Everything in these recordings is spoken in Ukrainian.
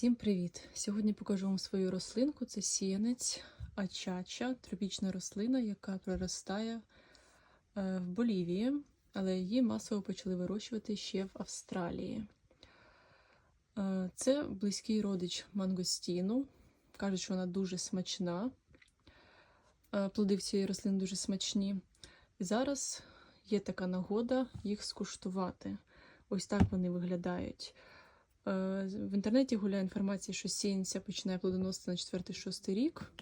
Всім привіт! Сьогодні покажу вам свою рослинку. Це сіянець ачача, тропічна рослина, яка проростає е, в Болівії, але її масово почали вирощувати ще в Австралії. Е, Це близький родич мангостіну. Кажуть, що вона дуже смачна. Е, Плоди в цієї рослини дуже смачні. І зараз є така нагода їх скуштувати. Ось так вони виглядають. Е, В інтернеті гуляє інформація, що сіянця починає плодоносити на 4-6 рік,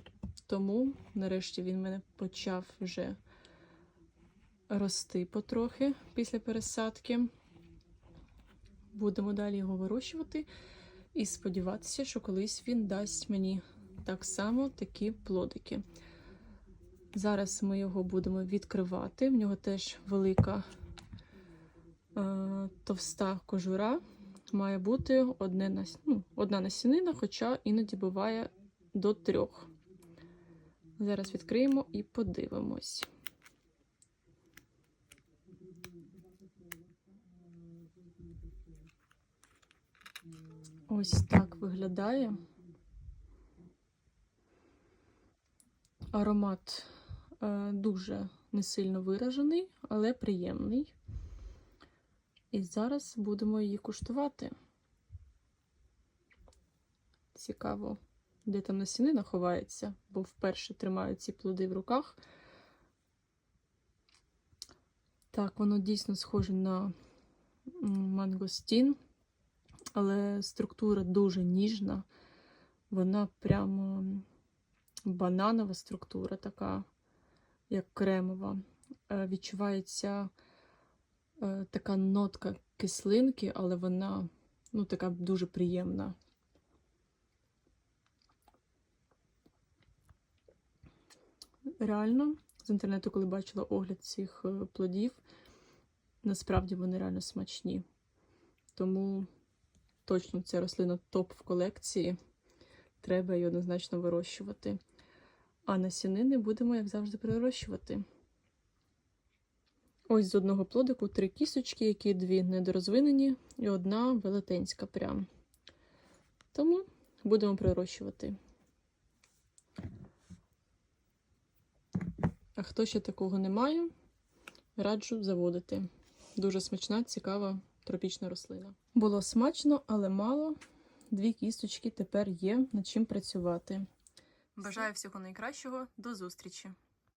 тому нарешті він мене почав вже рости потрохи після пересадки. Будемо далі його вирощувати і сподіватися, що колись він дасть мені так само такі плодики. Зараз ми його будемо відкривати. В нього теж велика е, товста кожура має бути одне нас... ну, одна насінина, хоча іноді буває до трьох. Зараз відкриємо і подивимось. Ось так виглядає. Аромат е, дуже не сильно виражений, але приємний. І зараз будемо її куштувати. Цікаво, де там насінина ховається, бо вперше тримаю ці плоди в руках. Так, воно дійсно схоже на мангостін, але структура дуже ніжна. Вона прямо бананова структура, така, як кремова. Е, Відчувається така нотка кислинки, але вона ну, така дуже приємна. Реально, з інтернету, коли бачила огляд цих е, плодів, насправді вони реально смачні. Тому точно ця рослина топ в колекції. Треба її однозначно вирощувати. А насінини будемо, як завжди, перерощувати. Ось з одного плодику три кісточки, які дві недорозвинені, і одна велетенська прям. Тому будемо прирощувати. А хто ще такого не має, раджу заводити. Дуже смачна, цікава тропічна рослина. Було смачно, але мало. Дві кісточки тепер є над чим працювати. Бажаю всього найкращого. До зустрічі!